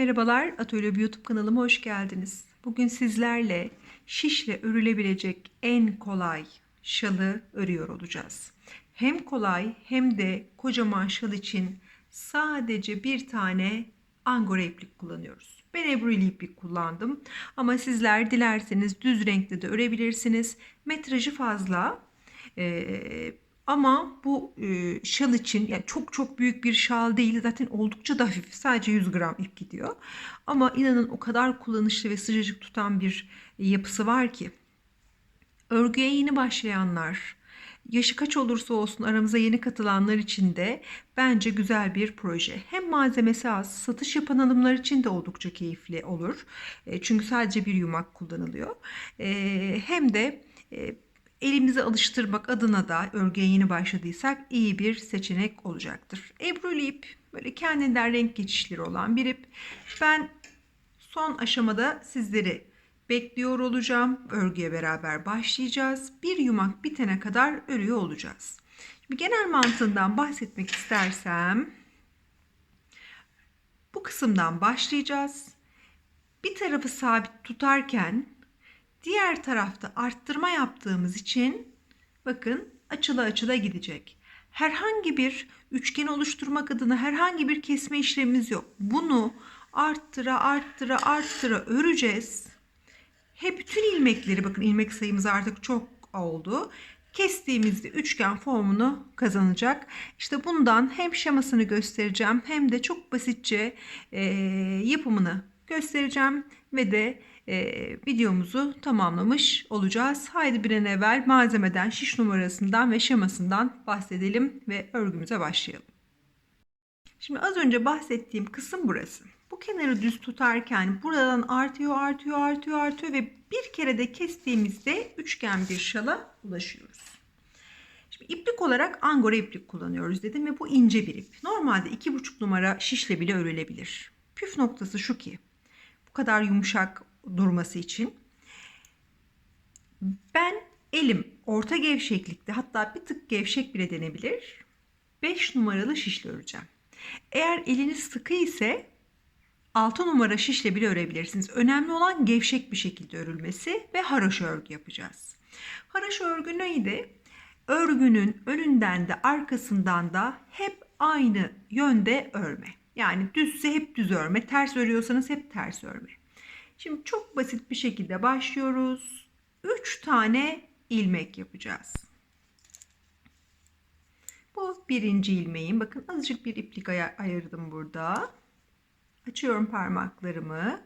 Merhabalar, Atölye YouTube kanalıma hoş geldiniz. Bugün sizlerle şişle örülebilecek en kolay şalı örüyor olacağız. Hem kolay hem de kocaman şal için sadece bir tane angora iplik kullanıyoruz. Ben ebruli iplik kullandım ama sizler dilerseniz düz renkte de örebilirsiniz. Metrajı fazla. Ee, ama bu e, şal için yani çok çok büyük bir şal değil zaten oldukça da hafif sadece 100 gram ip gidiyor. Ama inanın o kadar kullanışlı ve sıcacık tutan bir yapısı var ki örgüye yeni başlayanlar yaşı kaç olursa olsun aramıza yeni katılanlar için de bence güzel bir proje. Hem malzemesi az, satış yapan hanımlar için de oldukça keyifli olur. E, çünkü sadece bir yumak kullanılıyor. E, hem de e, elimize alıştırmak adına da örgüye yeni başladıysak iyi bir seçenek olacaktır. Ebruli ip böyle kendinden renk geçişleri olan bir ip. Ben son aşamada sizleri bekliyor olacağım. Örgüye beraber başlayacağız. Bir yumak bitene kadar örüyor olacağız. Şimdi genel mantığından bahsetmek istersem bu kısımdan başlayacağız. Bir tarafı sabit tutarken Diğer tarafta arttırma yaptığımız için bakın açıla açıla gidecek. Herhangi bir üçgen oluşturmak adına herhangi bir kesme işlemimiz yok. Bunu arttıra arttıra arttıra öreceğiz. Hep bütün ilmekleri bakın ilmek sayımız artık çok oldu. Kestiğimizde üçgen formunu kazanacak. İşte bundan hem şemasını göstereceğim hem de çok basitçe e, yapımını göstereceğim ve de e, videomuzu tamamlamış olacağız. Haydi bir an evvel malzemeden, şiş numarasından ve şemasından bahsedelim ve örgümüze başlayalım. Şimdi az önce bahsettiğim kısım burası. Bu kenarı düz tutarken buradan artıyor, artıyor, artıyor, artıyor ve bir kere de kestiğimizde üçgen bir şala ulaşıyoruz. Şimdi iplik olarak angora iplik kullanıyoruz dedim ve bu ince bir ip. Normalde 2,5 numara şişle bile örülebilir. Püf noktası şu ki bu kadar yumuşak durması için. Ben elim orta gevşeklikte hatta bir tık gevşek bile denebilir. 5 numaralı şişle öreceğim. Eğer eliniz sıkı ise 6 numara şişle bile örebilirsiniz. Önemli olan gevşek bir şekilde örülmesi ve haroşa örgü yapacağız. Haroşa örgü neydi? Örgünün önünden de arkasından da hep aynı yönde örme. Yani düzse hep düz örme, ters örüyorsanız hep ters örme. Şimdi çok basit bir şekilde başlıyoruz. 3 tane ilmek yapacağız. Bu birinci ilmeğim. Bakın azıcık bir iplik ay ayırdım burada. Açıyorum parmaklarımı.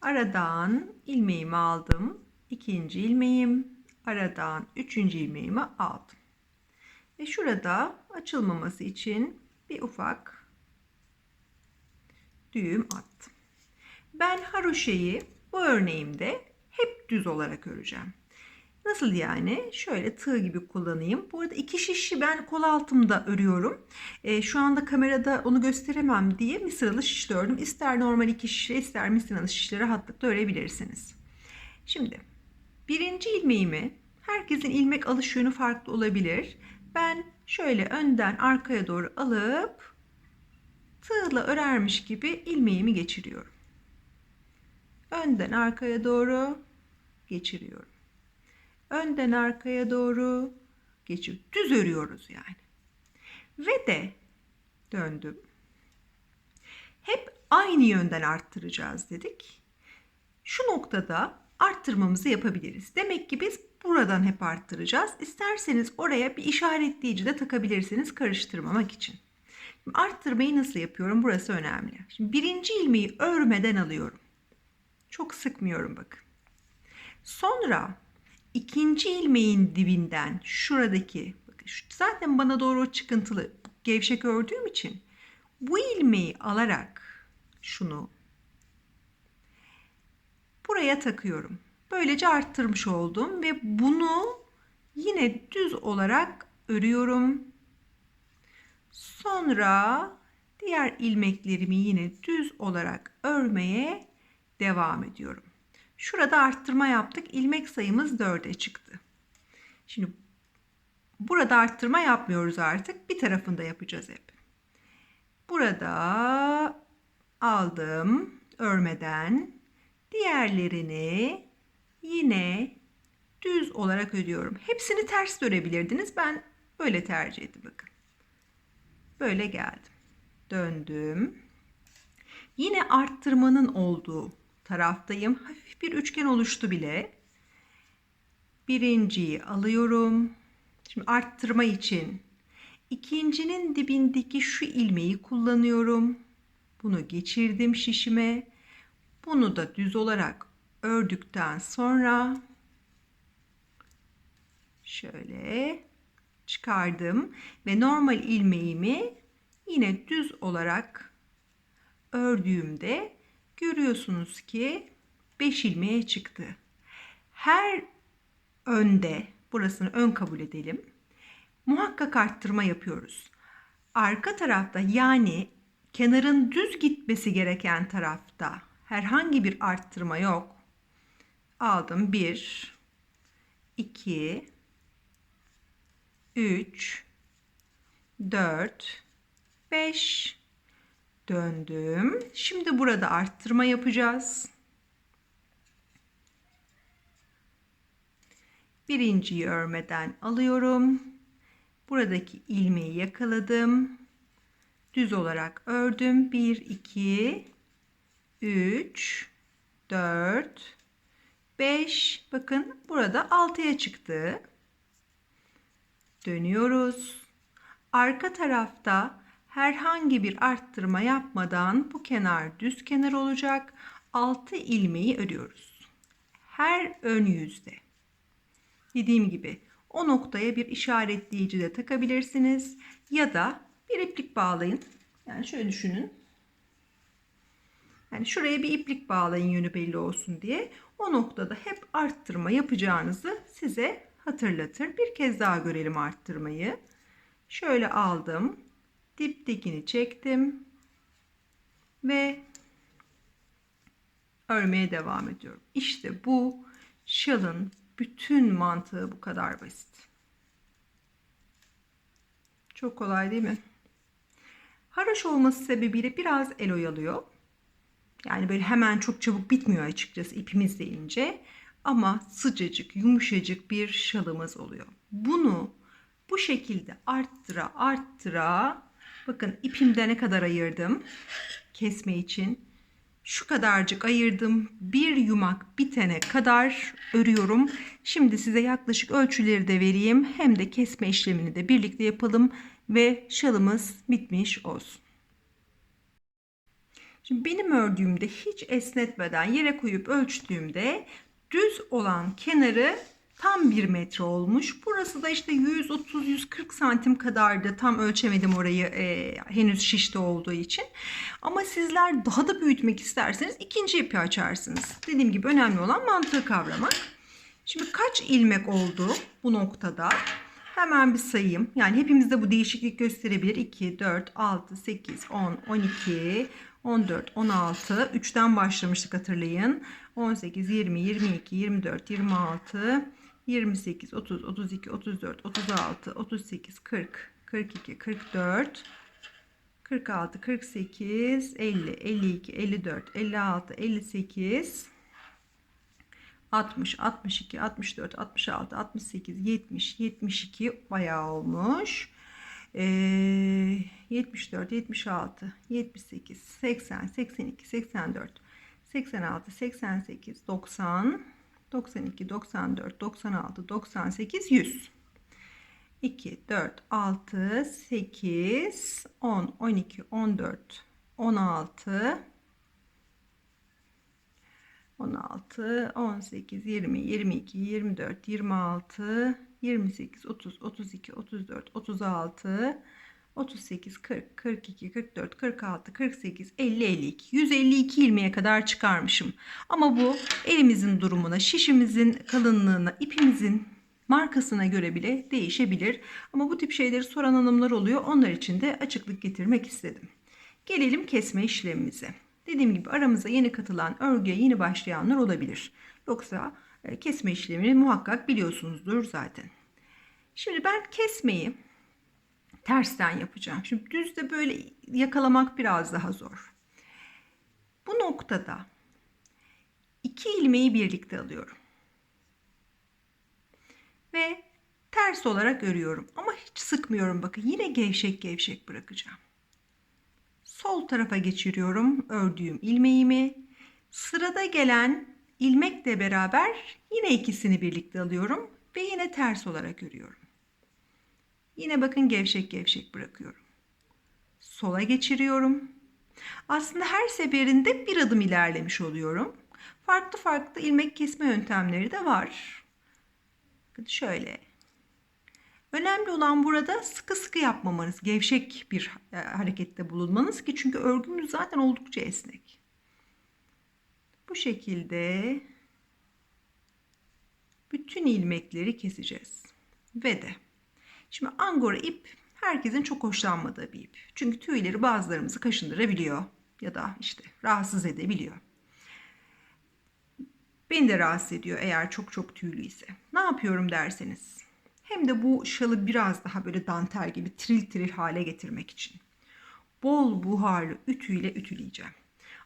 Aradan ilmeğimi aldım. İkinci ilmeğim. Aradan üçüncü ilmeğimi aldım. Ve şurada açılmaması için bir ufak düğüm attım. Ben haroşeyi bu örneğimde hep düz olarak öreceğim. Nasıl yani? Şöyle tığ gibi kullanayım. Bu arada iki şişi ben kol altımda örüyorum. E, şu anda kamerada onu gösteremem diye misiralı şişle ördüm. İster normal iki şişe ister misiralı şişle rahatlıkla örebilirsiniz. Şimdi birinci ilmeğimi herkesin ilmek alış yönü farklı olabilir. Ben şöyle önden arkaya doğru alıp tığla örermiş gibi ilmeğimi geçiriyorum. Önden arkaya doğru geçiriyorum. Önden arkaya doğru geçir. Düz örüyoruz yani. Ve de döndüm. Hep aynı yönden arttıracağız dedik. Şu noktada arttırmamızı yapabiliriz. Demek ki biz buradan hep arttıracağız. İsterseniz oraya bir işaretleyici de takabilirsiniz karıştırmamak için. Şimdi arttırmayı nasıl yapıyorum? Burası önemli. Şimdi birinci ilmeği örmeden alıyorum. Çok sıkmıyorum bakın. Sonra ikinci ilmeğin dibinden şuradaki bakın zaten bana doğru çıkıntılı gevşek ördüğüm için bu ilmeği alarak şunu buraya takıyorum. Böylece arttırmış oldum ve bunu yine düz olarak örüyorum. Sonra diğer ilmeklerimi yine düz olarak örmeye devam ediyorum. Şurada arttırma yaptık. İlmek sayımız 4'e çıktı. Şimdi burada arttırma yapmıyoruz artık. Bir tarafında yapacağız hep. Burada aldım örmeden. Diğerlerini yine düz olarak örüyorum. Hepsini ters de örebilirdiniz. Ben böyle tercih ettim bakın. Böyle geldim. Döndüm. Yine arttırmanın olduğu taraftayım. Hafif bir üçgen oluştu bile. Birinciyi alıyorum. Şimdi arttırma için ikincinin dibindeki şu ilmeği kullanıyorum. Bunu geçirdim şişime. Bunu da düz olarak ördükten sonra şöyle çıkardım ve normal ilmeğimi yine düz olarak ördüğümde görüyorsunuz ki 5 ilmeğe çıktı. Her önde burasını ön kabul edelim. Muhakkak arttırma yapıyoruz. Arka tarafta yani kenarın düz gitmesi gereken tarafta herhangi bir arttırma yok. Aldım 1 2 3 4 5 döndüm. Şimdi burada arttırma yapacağız. Birinciyi örmeden alıyorum. Buradaki ilmeği yakaladım. Düz olarak ördüm. 1 2 3 4 5 bakın burada 6'ya çıktı. Dönüyoruz. Arka tarafta herhangi bir arttırma yapmadan bu kenar düz kenar olacak. 6 ilmeği örüyoruz. Her ön yüzde. Dediğim gibi o noktaya bir işaretleyici de takabilirsiniz ya da bir iplik bağlayın. Yani şöyle düşünün. Yani şuraya bir iplik bağlayın yönü belli olsun diye. O noktada hep arttırma yapacağınızı size hatırlatır. Bir kez daha görelim arttırmayı. Şöyle aldım. Diptekini çektim. Ve örmeye devam ediyorum. İşte bu şalın bütün mantığı bu kadar basit. Çok kolay değil mi? Haraş olması sebebiyle biraz el oyalıyor. Yani böyle hemen çok çabuk bitmiyor açıkçası ipimiz de ince. Ama sıcacık, yumuşacık bir şalımız oluyor. Bunu bu şekilde arttıra arttıra bakın ipimde ne kadar ayırdım kesme için. Şu kadarcık ayırdım. Bir yumak bitene kadar örüyorum. Şimdi size yaklaşık ölçüleri de vereyim. Hem de kesme işlemini de birlikte yapalım ve şalımız bitmiş olsun. Şimdi benim ördüğümde hiç esnetmeden yere koyup ölçtüğümde düz olan kenarı tam 1 metre olmuş. Burası da işte 130-140 santim kadardı. Tam ölçemedim orayı e, henüz şişte olduğu için. Ama sizler daha da büyütmek isterseniz ikinci ipi açarsınız. Dediğim gibi önemli olan mantığı kavramak. Şimdi kaç ilmek oldu bu noktada? Hemen bir sayayım. Yani hepimizde bu değişiklik gösterebilir. 2, 4, 6, 8, 10, 12, 14, 16. 3'ten başlamıştık hatırlayın. 18, 20, 22, 24, 26, 28, 30, 32, 34, 36, 38, 40, 42, 44, 46, 48, 50, 52, 54, 56, 58, 60, 62, 64, 66, 68, 70, 72 bayağı olmuş. Ee, 74, 76, 78, 80, 82, 84, 86, 88, 90, 92, 94, 96, 98, 100. 2, 4, 6, 8, 10, 12, 14, 16, 16, 18, 20, 22, 24, 26, 28, 30, 32, 34, 36, 38, 40, 42, 44, 46, 48, 50, 52. 152 ilmeğe kadar çıkarmışım. Ama bu elimizin durumuna, şişimizin kalınlığına, ipimizin markasına göre bile değişebilir. Ama bu tip şeyleri soran hanımlar oluyor. Onlar için de açıklık getirmek istedim. Gelelim kesme işlemimize. Dediğim gibi aramıza yeni katılan, örgüye yeni başlayanlar olabilir. Yoksa e, kesme işlemini muhakkak biliyorsunuzdur zaten. Şimdi ben kesmeyi tersten yapacağım. Şimdi düzde böyle yakalamak biraz daha zor. Bu noktada iki ilmeği birlikte alıyorum. Ve ters olarak örüyorum. Ama hiç sıkmıyorum bakın. Yine gevşek gevşek bırakacağım. Sol tarafa geçiriyorum ördüğüm ilmeğimi. Sırada gelen ilmekle beraber yine ikisini birlikte alıyorum ve yine ters olarak örüyorum. Yine bakın gevşek gevşek bırakıyorum. Sola geçiriyorum. Aslında her seferinde bir adım ilerlemiş oluyorum. Farklı farklı ilmek kesme yöntemleri de var. Şöyle. Önemli olan burada sıkı sıkı yapmamanız, gevşek bir e, harekette bulunmanız ki çünkü örgümüz zaten oldukça esnek. Bu şekilde bütün ilmekleri keseceğiz. Ve de şimdi angora ip herkesin çok hoşlanmadığı bir ip. Çünkü tüyleri bazılarımızı kaşındırabiliyor ya da işte rahatsız edebiliyor. Beni de rahatsız ediyor eğer çok çok tüylü ise. Ne yapıyorum derseniz. Hem de bu şalı biraz daha böyle dantel gibi tril tril hale getirmek için. Bol buharlı ütüyle ütüleyeceğim.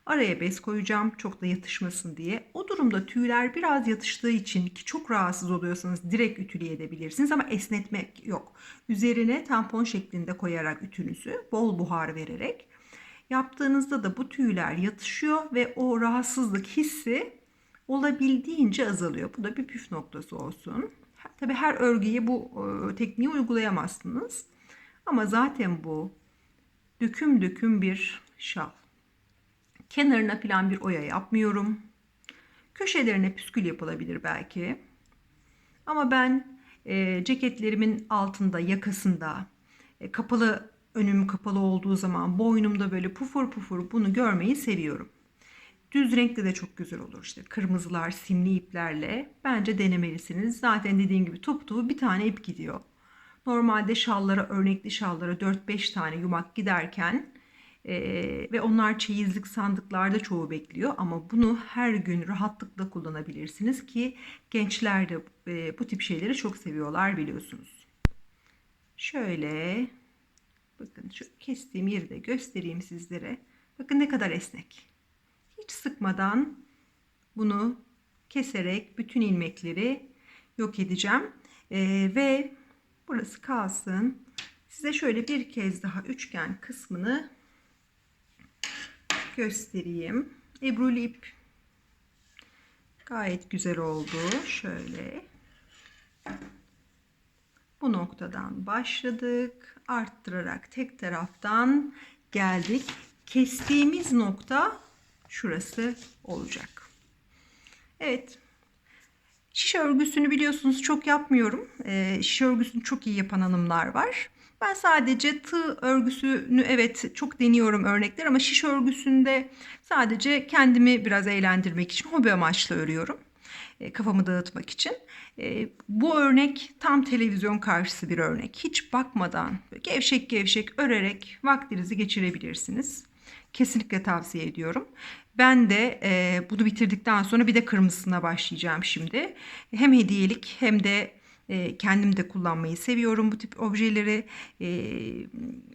Araya bez koyacağım çok da yatışmasın diye. O durumda tüyler biraz yatıştığı için ki çok rahatsız oluyorsanız direkt ütüleyebilirsiniz ama esnetmek yok. Üzerine tampon şeklinde koyarak ütünüzü bol buhar vererek yaptığınızda da bu tüyler yatışıyor ve o rahatsızlık hissi olabildiğince azalıyor. Bu da bir püf noktası olsun. Tabi her örgüye bu e, tekniği uygulayamazsınız. Ama zaten bu döküm döküm bir şal. Kenarına falan bir oya yapmıyorum. Köşelerine püskül yapılabilir belki. Ama ben e, ceketlerimin altında, yakasında, e, kapalı önüm kapalı olduğu zaman boynumda böyle pufur pufur bunu görmeyi seviyorum. Düz renkli de çok güzel olur işte kırmızılar, simli iplerle. Bence denemelisiniz. Zaten dediğim gibi top topu bir tane ip gidiyor. Normalde şallara, örnekli şallara 4-5 tane yumak giderken e, ve onlar çeyizlik sandıklarda çoğu bekliyor. Ama bunu her gün rahatlıkla kullanabilirsiniz ki gençler de e, bu tip şeyleri çok seviyorlar biliyorsunuz. Şöyle bakın şu kestiğim yeri de göstereyim sizlere. Bakın ne kadar esnek. Hiç sıkmadan bunu keserek bütün ilmekleri yok edeceğim. Ee, ve burası kalsın. Size şöyle bir kez daha üçgen kısmını göstereyim. Ebruli ip gayet güzel oldu. Şöyle. Bu noktadan başladık. Arttırarak tek taraftan geldik. Kestiğimiz nokta şurası olacak. Evet. Şiş örgüsünü biliyorsunuz çok yapmıyorum. E, şiş örgüsünü çok iyi yapan hanımlar var. Ben sadece tığ örgüsünü evet çok deniyorum örnekler ama şiş örgüsünde sadece kendimi biraz eğlendirmek için hobi amaçlı örüyorum. E, kafamı dağıtmak için. E, bu örnek tam televizyon karşısı bir örnek. Hiç bakmadan gevşek gevşek örerek vaktinizi geçirebilirsiniz. Kesinlikle tavsiye ediyorum. Ben de e, bunu bitirdikten sonra bir de kırmızısına başlayacağım şimdi. Hem hediyelik hem de e, kendim de kullanmayı seviyorum bu tip objeleri. E,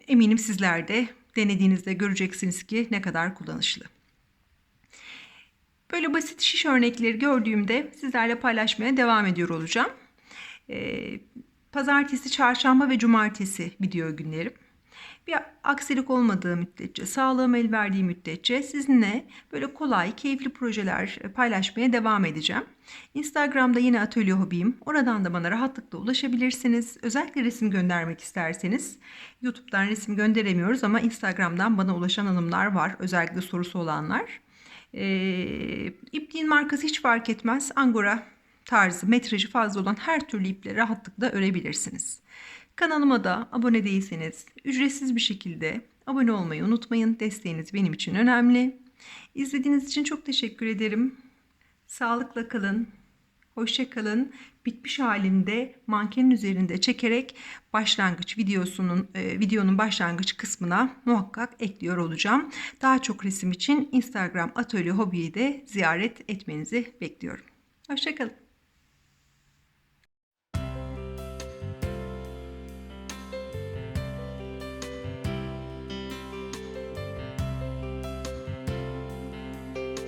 eminim sizler de denediğinizde göreceksiniz ki ne kadar kullanışlı. Böyle basit şiş örnekleri gördüğümde sizlerle paylaşmaya devam ediyor olacağım. E, pazartesi, çarşamba ve cumartesi video günlerim. Bir aksilik olmadığı müddetçe, sağlığım el verdiği müddetçe sizinle böyle kolay, keyifli projeler paylaşmaya devam edeceğim. Instagram'da yine Atölye Hobiyim. Oradan da bana rahatlıkla ulaşabilirsiniz. Özellikle resim göndermek isterseniz YouTube'dan resim gönderemiyoruz ama Instagram'dan bana ulaşan hanımlar var. Özellikle sorusu olanlar. Ee, ipliğin markası hiç fark etmez. Angora tarzı, metrajı fazla olan her türlü iple rahatlıkla örebilirsiniz. Kanalıma da abone değilseniz ücretsiz bir şekilde abone olmayı unutmayın. Desteğiniz benim için önemli. İzlediğiniz için çok teşekkür ederim. Sağlıkla kalın. Hoşça kalın. Bitmiş halinde mankenin üzerinde çekerek başlangıç videosunun e, videonun başlangıç kısmına muhakkak ekliyor olacağım. Daha çok resim için Instagram Atölye Hobi'yi de ziyaret etmenizi bekliyorum. Hoşçakalın.